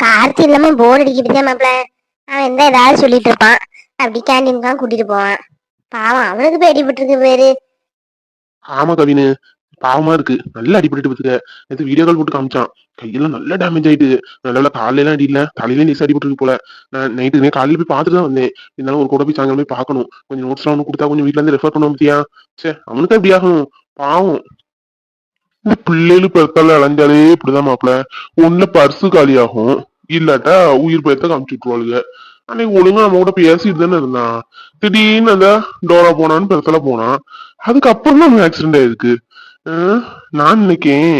கார்த்தி இல்லாம போர் அடிக்கிட்டு மாப்பிள அவன் எந்த ஏதாவது சொல்லிட்டு இருப்பான். அப்படி கேண்டீன்கான் கூட்டிட்டு போவான். பாவம் அவனுக்கு போய் அடிபட்டு பேரு ஆமா கவினு. பாவமா இருக்கு. நல்லா அடிபட்டு பத்துக்க. நேற்று வீடியோ கால் போட்டு காமிச்சான். கையெல்லாம் நல்லா டேமேஜ் ஆயிட்டு. நல்ல காலையில எல்லாம் அடி இல்ல. தலையில நீசா அடிபட்டு போல. நான் நைட்டு காலையில போய் பார்த்துட்டு தான் வந்தேன். இருந்தாலும் ஒரு கூட போய் சாயங்காலம் போய் பார்க்கணும். கொஞ்சம் நோட்ஸ் எல்லாம் கொடுத்தா கொஞ்சம் வீட்ல இருந்து ரெஃபர் பண்ணுவோம் பத்தியா? சே அவனுக்கு எப்படி ஆகும். பாவம். இந்த பிள்ளைகள் பெருத்தால அலைஞ்சாலே இப்படிதான் மாப்பிள்ள ஒண்ணு பர்சு காலி ஆகும் இல்லாட்டா உயிர் பயத்தை காமிச்சு விட்டுருவாளுங்க அன்னைக்கு ஒழுங்கா நம்ம கூட பேசிட்டு தானே இருந்தான் திடீர்னு அந்த டோரா போனான்னு பெருத்தால போனான் அதுக்கப்புறம் தான் ஆக்சிடென்ட் ஆயிருக்கு. நான் நினைக்கேன்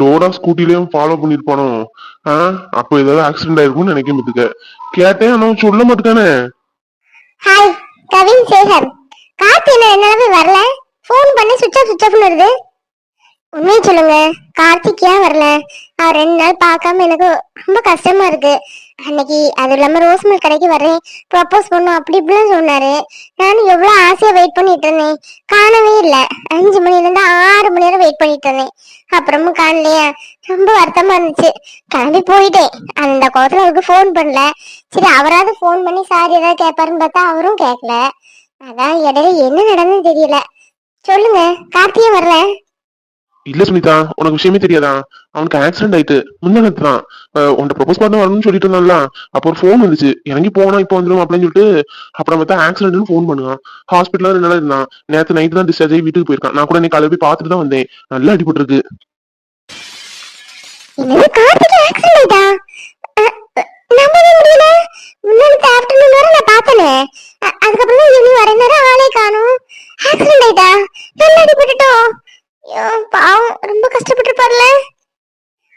டோரா ஸ்கூட்டிலயும் ஃபாலோ பண்ணிருப்பானோ? ஆஹ் அப்போ ஏதாவது ஆக்சிடென்ட் ஆயிருக்கும்னு நினைக்க மாட்டுக்க கேட்டேன் ஆனா சொல்ல மாட்டேக்கானே. ஹாய் கவின் சேகர். கார்த்தி என்ன என்னாலவே வரல? ஃபோன் பண்ணி சுவிட்ச் ஆஃப் சுவிட்ச் ஆஃப்னு வருது. உண்மையை சொல்லுங்க. கார்த்திக் ஏன் வரல. அவர் ரெண்டு நாள் பார்க்காம எனக்கு ரொம்ப கஷ்டமா இருக்கு. அன்னைக்கு அது இல்லாம ரோஸ் மில்க் கடைக்கு வர்றேன். ப்ரப்போஸ் பண்ணும். அப்படி இப்படிலாம் சொன்னாரு. நானும் எவ்வளவு ஆசையா வெயிட் பண்ணிட்டு இருந்தேன். காணவே இல்லை. அஞ்சு மணில இருந்து ஆறு மணி நேரம் வெயிட் பண்ணிட்டு இருந்தேன். அப்புறமும் காணலையா? ரொம்ப வருத்தமா இருந்துச்சு. கிளம்பி போயிட்டேன். அந்த கோத்துல அவருக்கு ஃபோன் பண்ணல. சரி அவராவது ஃபோன் பண்ணி சாரி ஏதாவது கேட்பாருன்னு பார்த்தா அவரும் கேட்கல. அதான் இடையில என்ன நடந்ததுன்னு தெரியல. சொல்லுங்க. கார்த்தியே வரல. இல்ல சுனிதா உனக்கு விஷயமே தெரியாதா? அவனுக்கு ஆக்சிடென்ட் ஆயிட்டு முந்தானத்து தான். உன்ட்ட ப்ரொபோஸ் பண்ண வரணும்னு சொல்லிட்டு இருந்தான்ல. அப்போ ஒரு ஃபோன் வந்துச்சு. இறங்கி போனா இப்போ வந்துடும் அப்படின்னு சொல்லிட்டு அப்புறம் பார்த்தா ஆக்சிடென்ட்னு ஃபோன் பண்ணுவான் ஹாஸ்பிட்டல் ரெண்டு நாள் இருந்தான். நேத்து நைட்டு தான் டிஸ்சார்ஜ் ஆகி வீட்டுக்கு போயிருக்கான். நான் கூட நீ காலையில போய் பார்த்துட்டு தான் வந்தேன். நல்லா அடிபட்டு இருக்கு. ஆக்சிடென்ட் நான் அதுக்கப்புறம் ஈவினிங் வர நேரம் ஆளே காணும். ஆக்சிடென்ட் ஆயிட்டா? நல்லா அடிபட்டுட்டோம். ஐயோ பாவம் ரொம்ப கஷ்டப்பட்டுருப்பார்ல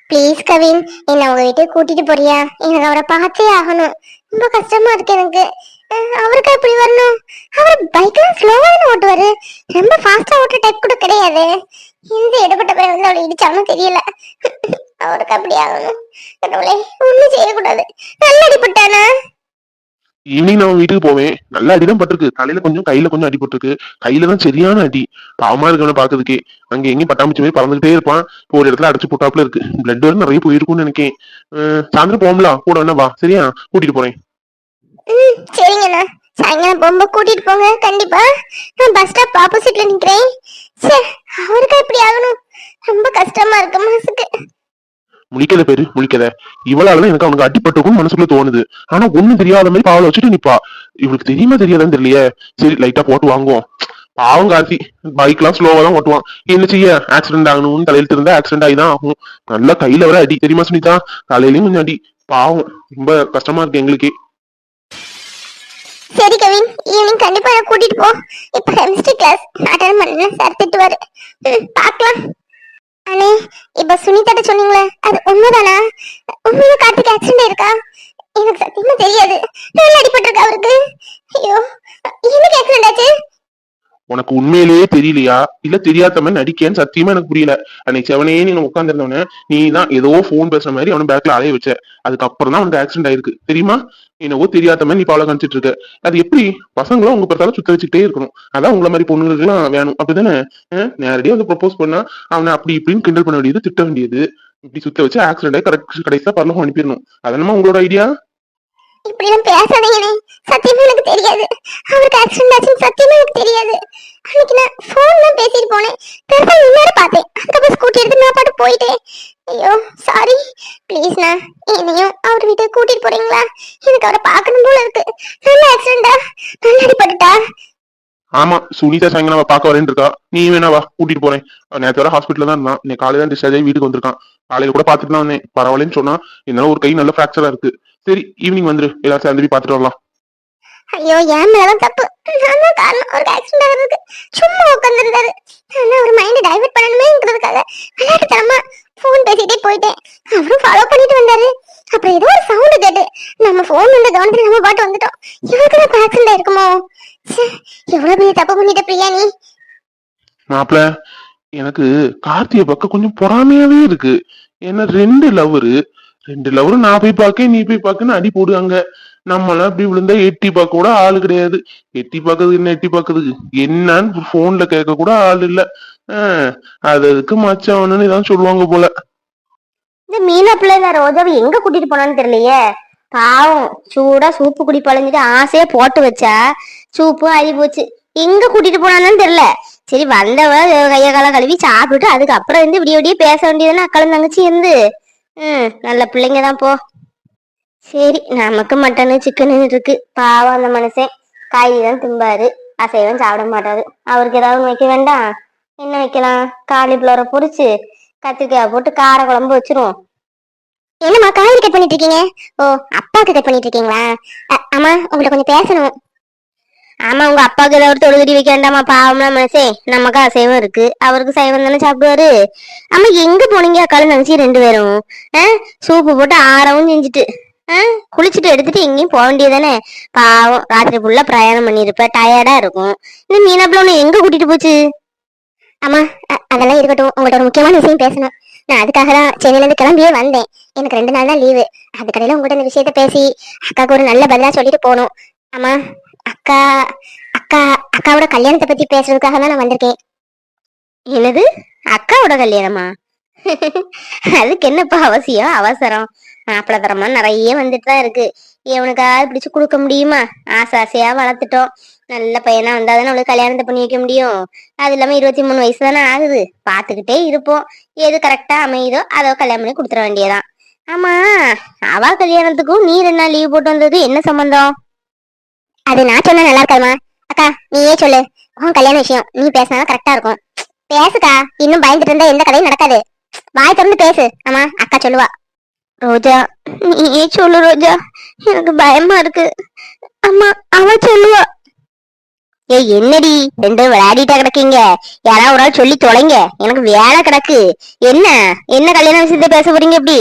ப்ளீஸ் கவின் என்னை அவங்க வீட்டுக்கு கூட்டிட்டு போறியா? எனக்கு அவரை பார்த்தே ஆகணும். ரொம்ப கஷ்டமா இருக்கு எனக்கு. அவருக்கு எப்படி வரணும்? அவர் பைக்லாம் ஸ்லோவா தானே ஓட்டுவாரு. ரொம்ப ஃபாஸ்டா ஓட்டுற டைப் கூட கிடையாது. எந்த இடப்பட்ட பையன் வந்து அவளை இடிச்சாலும் தெரியல. அவருக்கு அப்படி ஆகணும். கடவுளே ஒண்ணும் செய்யக்கூடாது. நல்ல அடிப்பட்டானா ஈவினிங் நான் வீட்டுக்கு போவேன். நல்ல அடிதான் பட்டிருக்கு. தலையில கொஞ்சம் கையில கொஞ்சம் அடிபட்டிருக்கு கையில தான் சரியான அடி. பாவமா இருக்கவன பாக்குறதுக்கே அங்க எங்கேயும் பட்டாம்பூச்சி போய் பறந்துகிட்டே இருப்பான். இப்போ ஒரு இடத்துல அடிச்சு போட்டாப்புல இருக்கு. பிளட் வந்து நிறைய போயிருக்கும்னு நினைக்கேன். சாயந்தரம் போகலாம் கூட வேணா வா. சரியா? கூட்டிட்டு போறேன். சரிங்கண்ணா சாயங்காலம் கூட்டிட்டு போங்க. கண்டிப்பா. நான் பஸ் ஸ்டாப் ஆப்போசிட்ல நிக்கிறேன். சே அவருக்கு இப்படி ஆகணும்? ரொம்ப கஷ்டமா இருக்கு மனசுக்கு. முழிக்கல பேரு முழிக்கல. இவளாலதான் எனக்கு அவனுக்கு அடிப்பட்டுக்கும் மனசுக்குள்ள தோணுது. ஆனா ஒண்ணும் தெரியாத மாதிரி பாவல வச்சுட்டு நிப்பா. இவளுக்கு தெரியுமா தெரியாதான்னு தெரியலையே. சரி லைட்டா போட்டு வாங்குவோம். பாவம் கார்த்தி பைக் எல்லாம் ஸ்லோவா தான் ஓட்டுவான். என்ன செய்ய? ஆக்சிடென்ட் ஆகணும்னு தலையில இருந்தா ஆக்சிடென்ட் ஆகி தான் ஆகும். நல்லா கையில வர அடி. தெரியுமா சுனிதா? தலையிலயும் கொஞ்சம் அடி. பாவம் ரொம்ப கஷ்டமா இருக்கு எங்களுக்கு. சரி கவின். ஈவினிங் கண்டிப்பா கூட்டிட்டு போ. இப்ப கெமிஸ்ட்ரி கிளாஸ் அட்டன் பண்ணல சார் திட்டுவாரு. பார்க்கலாம். அண்ணே இப்ப சுனிதாட்ட சொன்னீங்களே அது உண்மைதானா? உண்மையில கார்த்திக் ஆக்சிடென்ட் இருக்கா? எனக்கு சத்தியமா தெரியாது. நல்லா அடிபட்டிருக்கா அவருக்கு. ஐயோ எனக்கு ஆக்சிடென்ட் ஆச்சு உனக்கு உண்மையிலேயே தெரியலையா? இல்ல தெரியாத மாதிரி நடிக்கேன்னு சத்தியமா எனக்கு புரியல. அன்னைக்கு செவனே நீ உட்காந்துருந்தவனே நீ தான் ஏதோ ஃபோன் பேசுற மாதிரி அவன பேக்ல அலைய வச்ச. அதுக்கப்புறம் தான் உனக்கு ஆக்சிடென்ட் ஆயிருக்கு. தெரியுமா? என்னவோ தெரியாத மாதிரி நீ பாவல காமிச்சிட்டு இருக்க. அது எப்படி? பசங்களும் உங்க பிறத்தால சுத்த வச்சுக்கிட்டே இருக்கணும். அதான் உங்களை மாதிரி பொண்ணுங்களுக்குலாம் வேணும். அப்படிதானே? நேரடியா வந்து ப்ரொபோஸ் பண்ணா அவனை அப்படி இப்படின்னு கிண்டல் பண்ண வேண்டியது திட்ட வேண்டியது. இப்படி சுத்த வச்சு ஆக்சிடென்ட் ஆகி கரெக்ட் கடைசியா பரலோகம் அனுப்பிடணும். அதனமா உங்களோட ஐடியா இப்படிலாம் பேசாதீங்கண்ணே. சத்தியமா எனக்கு தெரியாது. அவருக்கு ஆக்சிடென்ட் ஆச்சுன்னு சத்தியமா எனக்கு தெரியாது. அன்னைக்கு நான் ஃபோன் தான் பேசிட்டு போனேன். பெருசா எல்லாரும் பார்த்தேன். அதுக்கப்புறம் ஸ்கூட்டி எடுத்து நான் பாட்டு போயிட்டேன். ஐயோ சாரி ப்ளீஸ்ண்ணா என்னையும் அவர் வீட்டுக்கு கூட்டிட்டு போறீங்களா? எனக்கு அவரை பார்க்கணும் போல இருக்கு. நல்ல ஆக்சிடென்டா நல்ல அடிபட்டுட்டா? ஆமா சுனிதா சாயங்காலம் அவ பார்க்க வரேன்னு இருக்கா. நீ வேணா வா கூட்டிட்டு போறேன். நேற்று வர ஹாஸ்பிட்டல் தான் இருந்தான். இன்னைக்கு காலையில தான் டிஸ்சார்ஜ் ஆகி வீட்டுக்கு வந்திருக்கான். காலையில கூட பாத்துட்டு தான் வந்தேன். பரவாயில்லன்னு சொன்னா இருந்தாலும் ஒரு கை நல்ல ஃபிராக்சரா இருக்கு. சரி ஈவினிங் வந்துரு. எல்லாரும் சேர்ந்து போய் பாத்துட்டு வரலாம். ஐயோ என் மேலதான் தப்பு. நான் காரணம். அவருக்கு ஆக்சிடென்ட் ஆகிறதுக்கு சும்மா உட்காந்துருந்தாரு நான் அவர் மைண்ட் டைவர்ட் பண்ணணுமேங்கிறதுக்காக விளையாட்டுத்தனமா ஃபோன் பேசிட்டே போயிட்டேன். அவரும் ஃபாலோ பண்ணிட்டு வந்தாரு. அப்புறம் ஏதோ ஒரு சவுண்ட் கேட்டு நம்ம போன் வந்து கவனத்துல நம்ம பாட்டு வந்துட்டோம். இவருக்கு தான் ஆக்சிடென்ட் இருக்குமோ எவ்வளவு பெரிய தப்பு பண்ணிட்ட பிரியா நீ மாப்பிள எனக்கு கார்த்திய பார்க்க கொஞ்சம் பொறாமையாவே இருக்கு. ஏன்னா ரெண்டு லவரு ரெண்டு லவரும் நான் போய் பார்க்க நீ போய் பார்க்கன்னு அடி போடுவாங்க. நம்மளாம் இப்படி விழுந்தா எட்டி பார்க்க கூட ஆள் கிடையாது. எட்டி பார்க்கறது என்ன எட்டி பார்க்கறதுக்கு? என்னன்னு போன்ல கேட்க கூட ஆள் இல்ல. ஆஹ் அது அதுக்கு மச்சவனு தான் சொல்லுவாங்க போல. இந்த மீனா பிள்ளை ரோஜாவை எங்க கூட்டிட்டு போனான்னு தெரியலையே. பாவம் சூடா சூப்பு குடி பழஞ்சிட்டு ஆசையா போட்டு வச்சா சூப்பு அரி போச்சு. எங்க கூட்டிட்டு போனான்னு தெரியல. சரி வந்தவ கைய கால கழுவி சாப்பிட்டுட்டு அதுக்கப்புறம் இருந்து விடிய விடிய பேச வேண்டியதுன்னு அக்களும் தங்கச்சி இருந்து. ம் நல்ல பிள்ளைங்க தான் போ. சரி நமக்கு மட்டனு சிக்கனு இருக்கு. பாவம் அந்த மனுஷன். காய் தான் திம்பாரு. அசைவம் சாப்பிட மாட்டாரு. அவருக்கு ஏதாவது வைக்க வேண்டாம்? என்ன வைக்கலாம்? காலிஃப்ளவரை பொரிச்சு கத்திரிக்காய் போட்டு கார குழம்பு வச்சிருவோம். என்னம்மா காய்கறி கட் பண்ணிட்டு இருக்கீங்க? ஓ அப்பாவுக்கு கட் பண்ணிட்டு இருக்கீங்களா? அம்மா உங்கள்ட்ட கொஞ்சம் பேசணும். ஆமா உங்க அப்பாவுக்கு ஏதாவது ஒரு வைக்க வேண்டாமா? பாவம்னா மனசே. நமக்கு அசைவம் இருக்கு. அவருக்கு சைவம் தானே சாப்பிடுவாரு. அம்மா எங்க போனீங்க? அக்காலும் நினைச்சி ரெண்டு பேரும். சூப்பு போட்டு ஆறவும் செஞ்சுட்டு. குளிச்சுட்டு எடுத்துட்டு எங்கேயும் போக வேண்டியதானே பாவம் ராத்திரி ஃபுல்லா பிரயாணம் பண்ணிருப்ப. டயர்டா இருக்கும். இந்த மீனாப்புல உன்னை எங்க கூட்டிட்டு போச்சு? ஆமா அதெல்லாம் இருக்கட்டும். உங்கள்ட்ட ஒரு முக்கியமான விஷயம் பேசணும். நான் அதுக்காக தான் சென்னையில இருந்து கிளம்பியே வந்தேன். எனக்கு ரெண்டு நாள் தான் லீவு அதுக்கடையில உங்கள்ட்ட இந்த விஷயத்த பேசி அக்காவுக்கு ஒரு நல்ல பதிலா சொல்லிட்டு போகணும். ஆமா அக்கா அக்கா அக்காவோட கல்யாணத்தை பத்தி பேசுறதுக்காக தான் நான் வந்திருக்கேன். என்னது? அக்காவோட கல்யாணமா? அதுக்கு என்னப்பா அவசியம்? அவசரம். மாப்பிள்ளை தரமா நிறைய வந்துட்டு தான் இருக்கு. இவனுக்காவது பிடிச்சு கொடுக்க முடியுமா? ஆசை ஆசையா வளர்த்துட்டோம். நல்ல பையனா வந்தாதானே அவளுக்கு கல்யாணத்தை பண்ணி வைக்க முடியும். அது இல்லாம இருபத்தி மூணு வயசு தானே ஆகுது. பாத்துக்கிட்டே இருப்போம். எது கரெக்டா அமையுதோ அதை கல்யாணம் பண்ணி கொடுத்துட வேண்டியதான் ஆமா அவ கல்யாணத்துக்கும் நீ ரெண்டு நாள் லீவ் போட்டு வந்தது என்ன சம்பந்தம்? அது நான் சொன்னா நல்லா இருக்காதுமா. அக்கா நீயே சொல்லு. உன் கல்யாண விஷயம் நீ பேசினா கரெக்டா இருக்கும். பேசுக்கா. இன்னும் பயந்துட்டு இருந்தா எந்த கதையும் நடக்காது. வாய் திறந்து பேசு. ஆமா அக்கா சொல்லுவா. ரோஜா நீயே சொல்லு ரோஜா. எனக்கு பயமா இருக்கு. அம்மா அவ சொல்லுவா. ஏய் என்னடி? ரெண்டு விளையாடிட்டா கிடக்கீங்க. யாராவது ஒரு ஆள் சொல்லி தொலைங்க. எனக்கு வேலை கிடக்கு. என்ன? என்ன கல்யாண விஷயத்த பேச போறீங்க எப்படி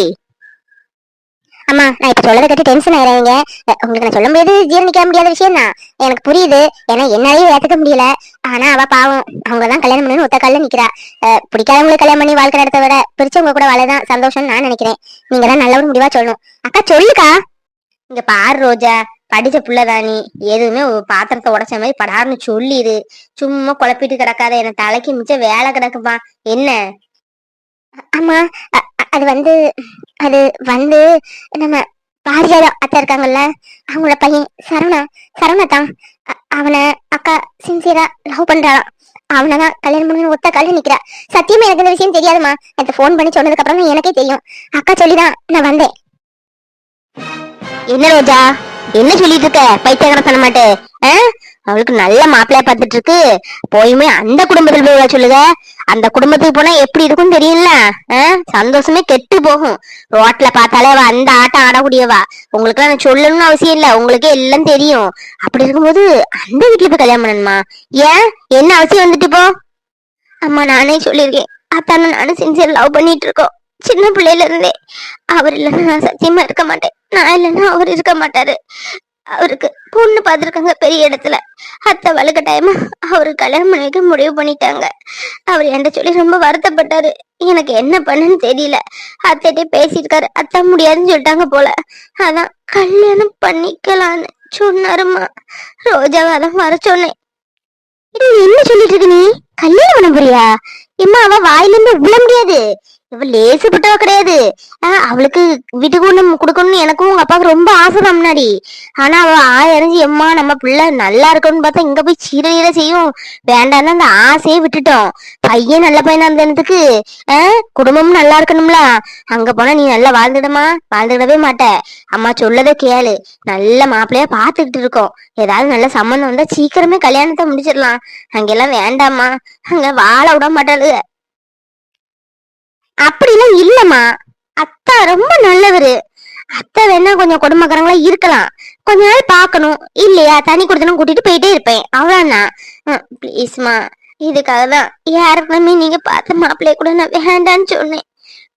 அம்மா நான் இப்ப சொல்லதை கேட்டு டென்ஷன் ஆயிடுறீங்க உங்களுக்கு நான் சொல்லும்போது ஜீரணிக்க முடியாத விஷயம் தான். எனக்கு புரியுது. ஏன்னா என்னாலையும் ஏத்துக்க முடியல. ஆனா அவ பாவம் அவங்க தான் கல்யாணம் பண்ணி ஒத்த கல்ல நிக்கிறா. அஹ், கல்யாணம் பண்ணி வாழ்க்கை நடத்த விட பிரிச்சவங்க கூட வாழதான் சந்தோஷம் நான் நினைக்கிறேன். நீங்க தான் நல்ல ஒரு முடிவா சொல்லணும். அக்கா சொல்லுக்கா. இங்க பாரு ரோஜா. படிச்ச புள்ளதானி எதுவுமே ஒரு பாத்திரத்தை உடைச்ச மாதிரி படாருன்னு சொல்லிடு சும்மா குழப்பிட்டு கிடக்காத. என்ன தலைக்கு மிச்சம் வேலை கிடக்குப்பா என்ன? ஆமா அது வந்து அது வந்து நம்ம பாரிஜாத அத்தை இருக்காங்கல்ல அவங்களோட பையன் சரவணா சரவணா தான். அவனை அக்கா சின்சியரா லவ் பண்றாளாம். அவனை தான் கல்யாணம் பண்ணி ஒத்த கால நிக்கிறா. சத்தியமா எனக்கு இந்த விஷயம் தெரியாதுமா எனக்கு ஃபோன் பண்ணி சொன்னதுக்கு அப்புறம் தான் எனக்கே தெரியும். அக்கா சொல்லிதான் நான் வந்தேன். என்ன ரோஜா? என்ன சொல்லிட்டு இருக்க? பைத்தியக்கார பண்ண மாட்டேன் அவளுக்கு நல்ல மாப்பிள்ளைய பார்த்துட்டு இருக்கு போயுமே அந்த குடும்பத்தில் போய் சொல்லுங்க. அந்த குடும்பத்துக்கு போனா எப்படி இருக்கும் தெரியும்ல சந்தோஷமே கெட்டு போகும். ரோட்ல பார்த்தாலே அவ அந்த ஆட்டம் ஆடக்கூடியவா. உங்களுக்கு நான் சொல்லணும்னு அவசியம் இல்ல. உங்களுக்கே எல்லாம் தெரியும். அப்படி இருக்கும்போது அந்த வீட்டுல போய் கல்யாணம் பண்ணணுமா? ஏன்? என்ன அவசியம் வந்துட்டு இப்போ? அம்மா நானே சொல்லியிருக்கேன். அத்தான நானும் சின்சியர் லவ் பண்ணிட்டு இருக்கோம் சின்ன பிள்ளையில இருந்தே. அவர் இல்லைன்னா நான் சத்தியமா இருக்க மாட்டேன். நான் இல்லைன்னா அவர் இருக்க மாட்டாரு. அவருக்கு பொண்ணு பார்த்துருக்காங்க பெரிய இடத்துல. அத்தை வளக்க டைம் அவரு கல்யாணம் பண்ணிக்க முடிவு பண்ணிட்டாங்க. அவர் என்கிட்ட சொல்லி ரொம்ப வருத்தப்பட்டாரு. எனக்கு என்ன பண்ணுன்னு தெரியல. அத்தைகிட்ட பேசியிருக்காரு. அத்தை முடியாதுன்னு சொல்லிட்டாங்க போல. அதான் கல்யாணம் பண்ணிக்கலான்னு சொன்னாருமா ரோஜாவை அதான் வர சொன்னேன். நீ என்ன சொல்லிட்டு இருக்க நீ? கல்யாணம் பண்ண போறியா? இம்மா அவ வாயிலிருந்து விழ முடியாது. இவ லேசுப்பட்டவ கிடையாது. ஆஹ் அவளுக்கு வீட்டுக்கு ஒண்ணு கொடுக்கணும்னு எனக்கும் உங்க அப்பாவுக்கு ரொம்ப ஆசை தான் முன்னாடி. ஆனா அவ ஆயிரஞ்சு எம்மா நம்ம பிள்ளை நல்லா இருக்கணும்னு பார்த்தா இங்க போய் சீரையில செய்யும். வேண்டாம்னு அந்த ஆசையே விட்டுட்டோம். பையன் நல்ல பையனா இருந்ததுக்கு ஆஹ் குடும்பமும் நல்லா இருக்கணும்ல. அங்க போனா நீ நல்லா வாழ்ந்துடுமா? வாழ்ந்துடவே மாட்ட. அம்மா சொல்லதை கேளு. நல்ல மாப்பிள்ளையா பாத்துக்கிட்டு இருக்கோம். ஏதாவது நல்ல சம்மந்தம் வந்தா சீக்கிரமே கல்யாணத்தை முடிச்சிடலாம். அங்கெல்லாம் வேண்டாமா அங்க வாழ விட மாட்டாளுங்க அப்படிலாம் இல்லம்மா. அத்தா ரொம்ப நல்லவரு. அத்தை வேணா கொஞ்சம் குடும்பக்காரங்களா இருக்கலாம். கொஞ்ச நாள் பார்க்கணும் இல்லையா? தனி கொடுத்தனும் கூட்டிட்டு போயிட்டே இருப்பேன். அவ்வளவுதான். ப்ளீஸ்மா இதுக்காக தான் யாருக்குமே நீங்க பார்த்த மாப்பிள்ளைய கூட நான் வேண்டான்னு சொன்னேன்.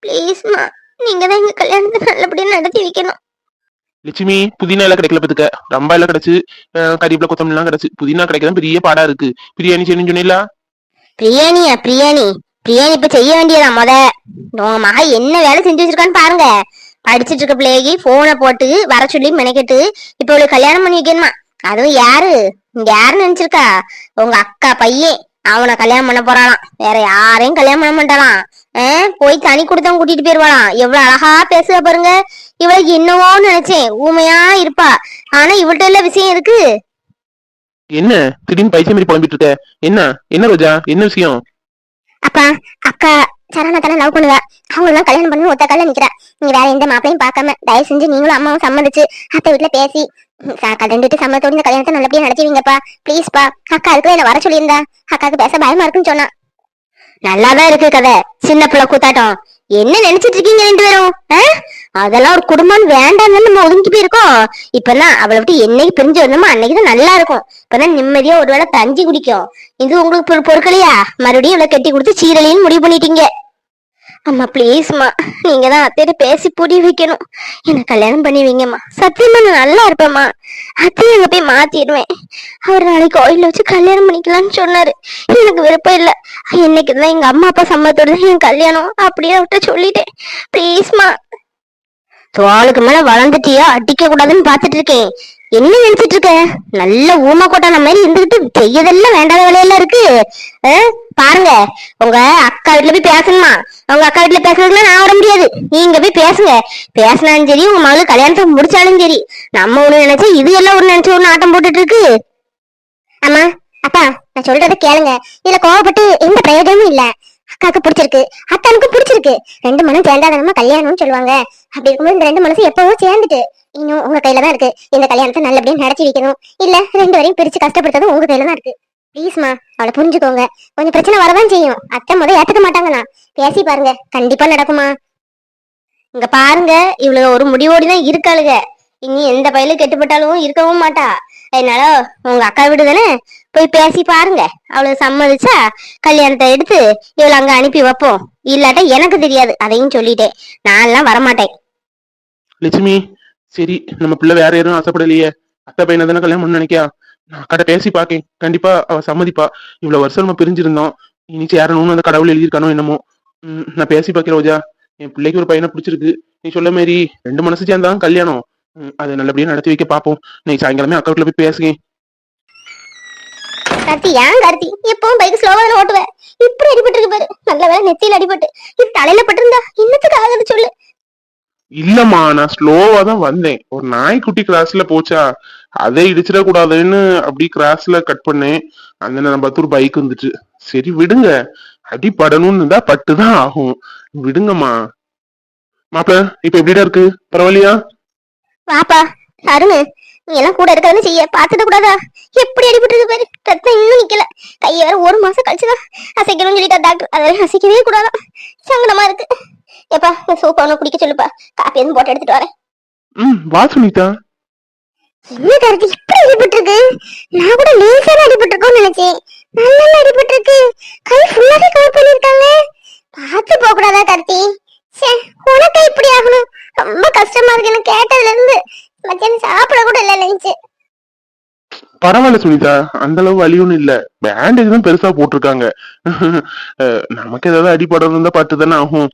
ப்ளீஸ்மா நீங்க தான் எங்க கல்யாணத்தை நல்லபடியா நடத்தி வைக்கணும். லட்சுமி புதினா எல்லாம் கிடைக்கல பத்துக்க ரொம்ப எல்லாம் கிடைச்சு கறிவேப்பிலை கொத்தமல்லி எல்லாம் கிடைச்சு. புதினா கிடைக்கதான் பெரிய பாடா இருக்கு. பிரியாணி செய்யணும்னு சொன்னீங்களா? பிரியாணியா? பிரியாணி. பிரியாணி இப்ப செய்ய வேண்டியதா முத? உங்க மக என்ன வேலை செஞ்சு வச்சிருக்கான்னு பாருங்க. படிச்சிட்டு இருக்க பிள்ளைக்கு போனை போட்டு வர சொல்லி மெனக்கெட்டு இப்ப இவளுக்கு கல்யாணம் பண்ணி வைக்கணுமா? அதுவும் யாரு? இங்க யாரு நினைச்சிருக்கா? உங்க அக்கா பையன். அவனை கல்யாணம் பண்ண போறாளாம். வேற யாரையும் கல்யாணம் பண்ண மாட்டாளாம். போய் தனி கொடுத்தவன் கூட்டிட்டு போயிருவாளாம். எவ்வளவு அழகா பேசுவா பாருங்க. இவளுக்கு என்னவோன்னு நினைச்சேன். ஊமையா இருப்பா. ஆனா இவள்கிட்ட எல்லாம் விஷயம் இருக்கு. என்ன? திடீர்னு பைசா மாதிரி புலம்பிட்டு இருக்க. என்ன? என்ன ரோஜா? என்ன விஷயம்? அப்பா அக்கா சரணா தானே லவ் பண்ணுவா. அவங்களும் கல்யாணம் பண்ணி ஒத்த கால நிக்கிறா. நீ வேற எந்த மாப்பிளையும் பார்க்காம தயவு செஞ்சு நீங்களும் அம்மாவும் சம்மதிச்சு அத்தை வீட்டுல பேசி. ம், சம்மதத்தோட இந்த கல்யாணத்தை நல்லபடியா நடத்திவீங்கப்பா ப்ளீஸ்ப்பா அக்கா அதுக்கு என்ன வர சொல்லியிருந்தா. அக்காவுக்கு பேச பயமா இருக்குன்னு சொன்னா. நல்லாதான் இருக்கு கதை. சின்ன பிள்ளை கூத்தாட்டம். என்ன நினைச்சிட்டு இருக்கீங்க ரெண்டு பேரும்? அதெல்லாம் ஒரு குடும்பம் வேண்டாம்னு நம்ம ஒதுங்கி போயிருக்கோம். இப்பதான் அவளை விட்டு என்னைக்கு பிரிஞ்சு வந்தோமோ அன்னைக்குதான் நல்லா இருக்கும். இப்பதான் நிம்மதியா ஒரு வேளை தஞ்சி குடிக்கும். இது உங்களுக்கு பொருட்களையா மறுபடியும் இவ்வளவு கட்டி கொடுத்து சீரழின்னு முடிவு பண்ணிட்டீங்க. அம்மா ப்ளீஸ்மா நீங்க தான் அத்தையிட்ட பேசி புரிய வைக்கணும். என்ன கல்யாணம் பண்ணி வைங்கம்மா. சத்தியமா நான் நல்லா இருப்பேம்மா. அத்தையும் அங்க போய் மாத்திடுவேன். அவர் நாளைக்கு கோயில வச்சு கல்யாணம் பண்ணிக்கலாம்னு சொன்னாரு. எனக்கு விருப்பம் இல்ல. என்னைக்குதான் எங்க அம்மா அப்பா சம்மத்தோட தான் என் கல்யாணம் அப்படியே அவர்கிட்ட சொல்லிட்டேன். ப்ளீஸ்மா தோளுக்கு மேல வளர்ந்துட்டியா? அடிக்க கூடாதுன்னு பாத்துட்டு இருக்கேன். என்ன நினைச்சிட்டு இருக்க நல்ல ஊமை கொட்டான மாதிரி இருந்துகிட்டு செய்யதெல்லாம் வேண்டாத வேலையெல்லாம் இருக்கு. பாருங்க உங்க அக்கா வீட்டுல போய் பேசணுமா? உங்க அக்கா வீட்டுல பேசுறதுக்குலாம் நான் வர முடியாது. நீங்க போய் பேசுங்க. பேசினாலும் சரி உங்க மகளுக்கு கல்யாணத்தை முடிச்சாலும் சரி. நம்ம ஒண்ணு நினைச்சா இது எல்லாம் ஒண்ணு நினைச்சு ஒண்ணு ஆட்டம் போட்டுட்டு இருக்கு ஆமா அப்பா நான் சொல்றதை கேளுங்க. இதுல கோவப்பட்டு எந்த பிரயோஜனமும் இல்லை. அக்காவுக்கு பிடிச்சிருக்கு. அத்தானுக்கும் பிடிச்சிருக்கு. ரெண்டு மனம் சேர்ந்தாதானமா கல்யாணம்னு சொல்லுவாங்க. அப்படி இருக்கும்போது இந்த ரெண்டு மனசும் எப்பவும் சேர்ந்துட்டு இன்னும் உங்க கையில தான் இருக்கு. இந்த கல்யாணத்தை நல்லபடியா நடத்தி வைக்கணும். இல்ல ரெண்டு வரையும் பிரிச்சு கஷ்டப்படுத்ததும் உங்க கையில தான் இருக்கு. ப்ளீஸ்மா அவளை புரிஞ்சுக்கோங்க. கொஞ்சம் பிரச்சனை வரதான் செய்யும். அத்தை முத ஏத்துக்க மாட்டாங்கண்ணா. பேசி பாருங்க. கண்டிப்பா நடக்குமா? இங்க பாருங்க. இவ்வளவு ஒரு முடிவோடி தான் இருக்காளுங்க இனி எந்த பயிலும் கெட்டுப்பட்டாலும் இருக்கவும் மாட்டா. அதனால உங்க அக்கா வீடு தானே போய் பேசி பாருங்க. அவளுக்கு சம்மதிச்சா கல்யாணத்தை எடுத்து இவளை அங்க அனுப்பி வைப்போம். இல்லாட்ட எனக்கு தெரியாது. அதையும் சொல்லிட்டேன். நான் எல்லாம் வரமாட்டேன். லட்சுமி சரி நம்ம பிள்ளை வேற எதுவும் ஆசைப்படலையே. அத்தை பையனை தானே கல்யாணம் பண்ண நினைக்கியா? நான் அக்காட்ட பேசி பாக்கேன் கண்டிப்பா அவ சம்மதிப்பா. இவ்வளவு வருஷம் நம்ம பிரிஞ்சிருந்தோம். இனி சேரணும்னு அந்த கடவுள் எழுதியிருக்கானோ என்னமோ. நான் பேசி பாக்கிறேன் ரோஜா. என் பிள்ளைக்கு ஒரு பையனை பிடிச்சிருக்கு. நீ சொல்ல மாரி ரெண்டு மனசு சேர்ந்தான் கல்யாணம். ம், அதை நல்லபடியா நடத்தி வைக்க பாப்போம் நீ சாயங்காலமே அக்கா வீட்டுல போய் பேசுங்க. கார்த்தி ஏன் கார்த்தி? எப்பவும் பைக் ஸ்லோவா தானே ஓட்டுவேன் இப்படி அடிபட்டு இருக்கு பாரு. நல்ல வேலை நெத்தியில அடிபட்டு. இது தலையில பட்டிருந்தா இன்னத்துக்கு ஆகுது சொல்லு. இல்லம்மா நான் ஸ்லோவா தான் வந்தேன். ஒரு நாய்க்குட்டி கிராஸ்ல போச்சா? அதை இடிச்சிட கூடாதுன்னு அப்படி கிராஸ்ல கட் பண்ணேன். அந்த நம்ம பார்த்து ஒரு பைக் வந்துச்சு. சரி விடுங்க. அடி படணும்னு இருந்தா பட்டுதான் ஆகும். விடுங்கம்மா. மாப்பிள இப்ப எப்படிடா இருக்கு? பரவாயில்லையா? வாப்பா அருண் நீ எல்லாம் கூட இருக்கதானே செய்ய பாத்துட கூடாதா? எப்படி அடிபட்டு பாரு ரத்தம் இன்னும் நிக்கல. கை வேற ஒரு மாசம் கழிச்சுதான் அசைக்கணும்னு சொல்லிட்டா டாக்டர். அதை வரைக்கும் அசைக்கவே கூடாதான் சங்கடமா இருக்கு. ஏப்பா இந்த சூப் அவனை குடிக்க சொல்லுப்பா. காப்பி எதுவும் போட்டு எடுத்துட்டு வரேன். ம் வா சுனிதா. என்ன கருத்து இப்படி அடிபட்டு இருக்கு நான் கூட லேசான அடிபட்டு இருக்கோம்னு நினைச்சேன் நல்லா அடிபட்டு இருக்கு கை ஃபுல்லாவே கவர் பார்த்து போக கூடாதா கருத்தி ச்சே உனக்கு இப்படி ஆகணும் ரொம்ப கஷ்டமா இருக்கு எனக்கு கேட்டதுல இருந்து மத்தியானம் சாப்பிட கூட இல்ல லஞ்ச் பரவாயில்ல சுனிதா அந்த அளவு வலி ஒண்ணும் இல்ல. பேண்டேஜ் தான் பெருசா போட்டிருக்காங்க. நமக்கு ஏதாவது அடிபடணும் இருந்தா பட்டு தானே ஆகும்.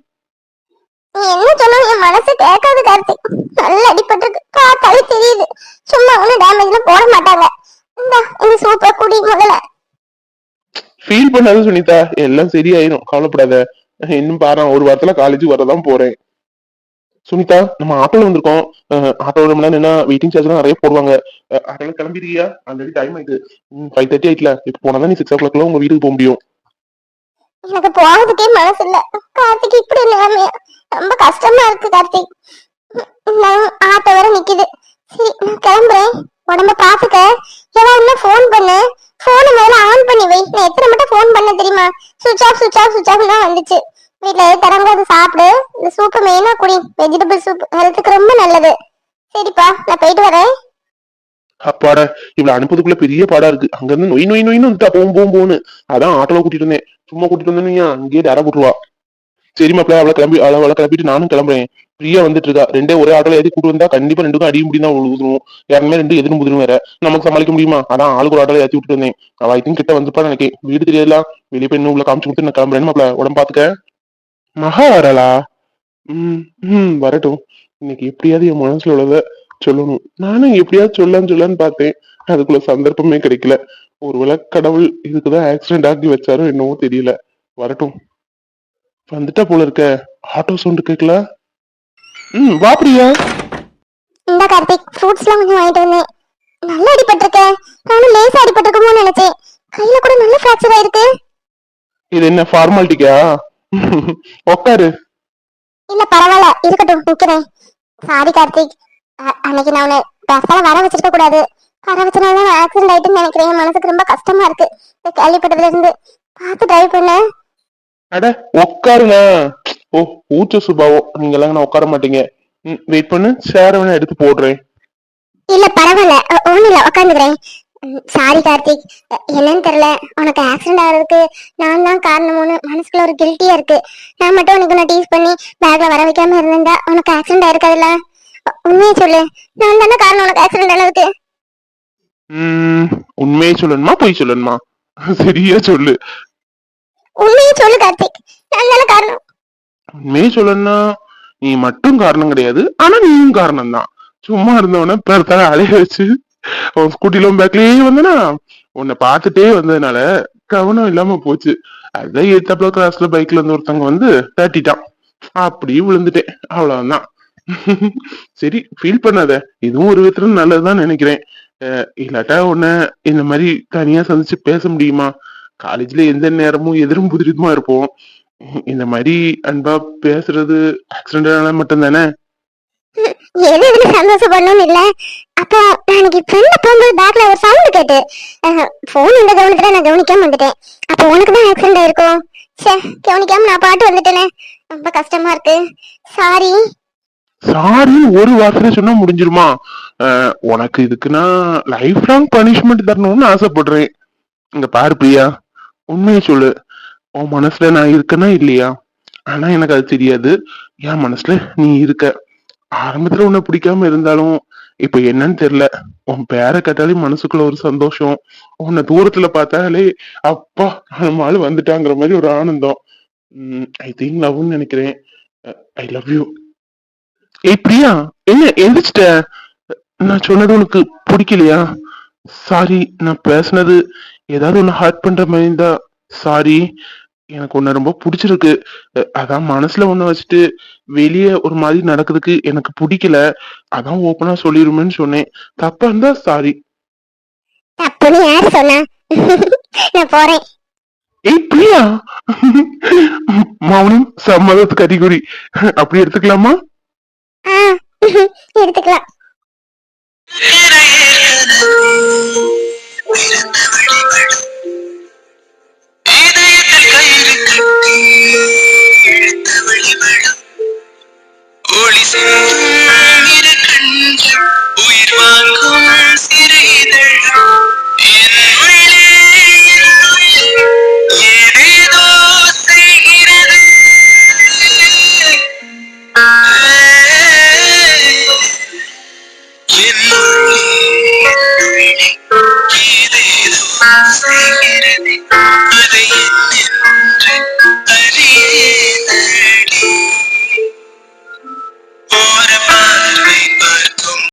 என்ன சொன்னாலும் என் மனசு கேட்காது கார்த்திக் நல்ல அடிபட்டு இருக்கு பார்த்தாலே தெரியுது. சும்மா ஒன்னும் டேமேஜ்லாம் போட மாட்டாங்க. இந்த இந்த சூப்பர் குடி முதல்ல. ஃபீல் பண்ணாத சுனிதா. எல்லாம் சரியாயிரும். கவலைப்படாத. இன்னும் பாரு ஒரு வாரத்துல காலேஜ் வரதான் போறேன். சுனிதா நம்ம ஆட்டோல வந்திருக்கோம். அஹ், ஆட்டோ ரொம்ப நேரம் வெயிட்டிங் சார்ஜ் நிறைய போடுவாங்க. அஹ், அதெல்லாம் கிளம்பிடுறியா ஆல்ரெடி டைம் ஆயிட்டு. ஃபைவ் தேர்ட்டி ஆயிட்டுல. இப்போ போனா நீ சிக்ஸ் ஓ கிளாக்ல உங்க வீட்டுக்கு போக முடியும். எனக்கு போறதுக்கே மனசு இல்ல கார்த்திக் இப்படி நிலைமையா? ரொம்ப கஷ்டமா இருக்கு கார்த்திக். நான் ஆட்டோ வர நிக்குது. சரி நான் கிளம்புறேன். உடம்ப பாத்துக்க. ஏதாவது ஃபோன் பண்ணு. போனை முதல்ல ஆன் பண்ணி வை. நான் எத்தனை மட்டும் ஃபோன் பண்ண தெரியுமா? Switch off switch off switch off தான் வந்துச்சு. வீட்டுல எது தராங்க சாப்பிடு. இந்த சூப்பு மெயினா குடி. வெஜிடபிள் சூப் ஹெல்த்துக்கு ரொம்ப நல்லது. சரிப்பா நான் போயிட்டு வரேன். அப்பாடா இவ்வளவு அனுப்புறதுக்குள்ள பெரிய பாடா இருக்கு. அங்க இருந்து நொய் நொய் நொய்னு வந்துட்டா. போகும் போகும் போன்னு அதான் ஆட்டோல கூட்டிட்டு வந்தேன். சும்மா கூட்டிட்டு வந்தேன்னு அங்கேயே டேரா போட்டுருவா. சரி மாப்பிள்ள அவளை கிளம்பி அவளை கிளம்பிட்டு நானும் கிளம்புறேன். ஃப்ரீயா வந்துட்டு இருக்கா. ரெண்டே ஒரே ஆட்டோல ஏத்தி கூட்டு வந்தா கண்டிப்பா ரெண்டுக்கும் அடி முடியும் தான் ஊதுவோம் யாருமே ரெண்டு எதிரும் புதிரும் வேற. நமக்கு சமாளிக்க முடியுமா? அதான் ஆளுக்கு ஒரு ஆட்டோல ஏற்றி விட்டு வந்தேன். அவ ஐ திங்க் கிட்ட வந்துப்பா நினைக்கேன் வீடு தெரியல வெளியே போய் இன்னும் உள்ள காமிச்சு கொடுத்து நான் கிளம்புறேன் மாப்பிள்ள உடம்பு பாத்துக்க. மகா வரலா ம் ம் வரட்டும். இன்னைக்கு எப்படியாவது என் மனசுல உள்ளத சொல்லணும். நானும் எப்படியாவது சொல்லலாம்னு சொல்லலாம்னு பார்த்தேன். அதுக்குள்ள சந்தர்ப்பமே கிடைக்கல. ஒருவேளை கடவுள் இதுக்குதான் ஆக்சிடென்ட் ஆக்கி வச்சாரோ என்னவோ தெரியல. வரட்டும். வந்துட்டா போல இருக்க. ஆட்டோ சவுண்ட் கேட்கல? ம் வா பிரியா. இந்த கார்த்திக் ஃப்ரூட்ஸ்லாம் கொஞ்சம் வாங்கிட்டு வந்தேன். நல்லா அடிபட்டிருக்க. நானும் லேசா அடிபட்டிருக்குமோ நினைச்சேன். கையில கூட நல்ல ஃபிராக்சர் ஆயிருக்கு. இது என்ன ஃபார்மாலிட்டிக்கா உக்காரு. இல்ல பரவாயில்ல இருக்கட்டும் நிக்கிறேன். சாரி கார்த்திக். அன்னைக்கு நான் உன்னை பஸ்ஸால வர வச்சிருக்க கூடாது. வர வச்சனால ஆக்சிடென்ட் ஆயிட்டுன்னு நினைக்கிறேன். மனசுக்கு ரொம்ப கஷ்டமா இருக்கு. கேள்விப்பட்டதுல இருந்து பார்த்து டிரைவ் பண்ண. அட உட்காருங்க ஓ ஊச்ச சுபாவம் நீங்க எல்லாம் நான் உட்கார மாட்டீங்க. வெயிட் பண்ணு. சேர வேணா எடுத்து போடுறேன். இல்ல பரவாயில்ல ஒண்ணும் இல்ல. உட்காந்துக்கிறேன் சாரி கார்த்திக். என்னன்னு தெரியல. உனக்கு ஆக்சிடென்ட் ஆகிறதுக்கு நான் தான் காரணம்னு மனசுக்குள்ள ஒரு கில்ட்டியா இருக்கு. நான் மட்டும் உனக்கு நான் டீஸ் பண்ணி பேக்ல வர வைக்காம இருந்திருந்தா உனக்கு ஆக்சிடென்ட் ஆயிருக்காதுல்ல? உண்மையை சொல்லு. நான் தானே காரணம் உனக்கு ஆக்சிடென்ட் ஆனதுக்கு. உண்மையை சொல்லணுமா பொய் சொல்லணுமா? சரியா சொல்லு. உண்மையை சொல்லு கார்த்திக். நான் தானே காரணம். உண்மையை சொல்லணும்னா நீ மட்டும் காரணம் கிடையாது. ஆனா நீயும் காரணம் தான் சும்மா இருந்தவன பெருத்தால அலைய வச்சு அவன் ஸ்கூட்டிலும் பேக்லயே வந்தனா உன்னை பார்த்துட்டே வந்ததுனால கவனம் இல்லாம போச்சு. அதான் ஏத்தாப்புல கிளாஸ்ல பைக்ல இருந்து ஒருத்தவங்க வந்து தட்டிட்டான். அப்படியே விழுந்துட்டேன். அவ்வளவுதான். சரி ஃபீல் பண்ணாத. இதுவும் ஒரு விதத்துல நல்லதுதான் நினைக்கிறேன். இல்லாட்டா உன்ன இந்த மாதிரி தனியா சந்திச்சு பேச முடியுமா? காலேஜ்ல எந்த நேரமும் எதிரும் புதிரிதுமா இருப்போம். இந்த மாதிரி அன்பா பேசுறது ஆக்சிடென்ட் மட்டும் தானே எது எதுல சந்தோஷப்படணும்னு இல்ல. அப்போ நான் இன்னைக்கு ஃப்ரெண்ட போகும்போது பேக்ல ஒரு சவுண்ட் கேட்டு போன் இந்த கவனத்துல நான் கவனிக்காம வந்துட்டேன். அப்போ உனக்கு தான் ஆக்சிடென்ட் ஆயிருக்கும் ச்சே கவனிக்காம நான் பாட்டு வந்துட்டேனே. ரொம்ப கஷ்டமா இருக்கு. சாரி சாரின்னு ஒரு வார்த்தையில சொன்னா முடிஞ்சிருமா? உனக்கு இதுக்குன்னா லைஃப் லாங் பனிஷ்மெண்ட் தரணும்னு ஆசைப்படுறேன். இங்க பாரு பிரியா. உண்மையை சொல்லு. உன் மனசுல நான் இருக்கேனா இல்லையா? ஆனா எனக்கு அது தெரியாது. என் மனசுல நீ இருக்க. ஆரம்பத்துல உன்னை பிடிக்காம இருந்தாலும் இப்ப என்னன்னு தெரியல. உன் பேரை கேட்டாலே மனசுக்குள்ள ஒரு சந்தோஷம். உன்னை தூரத்துல பார்த்தாலே அப்பா நம்ம ஆளு வந்துட்டாங்கிற மாதிரி ஒரு ஆனந்தம். ஐ திங்க் லவ்னு நினைக்கிறேன். ஐ லவ் யூ ஏய் பிரியா என்ன எந்திரிச்சிட்ட? நான் சொன்னது உனக்கு பிடிக்கலையா? சாரி நான் பேசுனது ஏதாவது ஒன்று ஹர்ட் பண்ற மாதிரி இருந்தா சாரி எனக்கு உன்னை ரொம்ப பிடிச்சிருக்கு. அதான் மனசுல ஒண்ணு வச்சுட்டு வெளியே ஒரு மாதிரி நடக்குதுக்கு எனக்கு பிடிக்கல. அதான் ஓப்பனா சொல்லிருமேன்னு சொன்னேன். தப்பா இருந்தா சாரி தப்புன்னு யாரு சொன்னா? நான் போறேன். ஏய் பிரியா? மௌனம் சம்மதத்துக்கு அறிகுறி அப்படி எடுத்துக்கலாமா? ஆ எடுத்துக்கலாம். Thank you.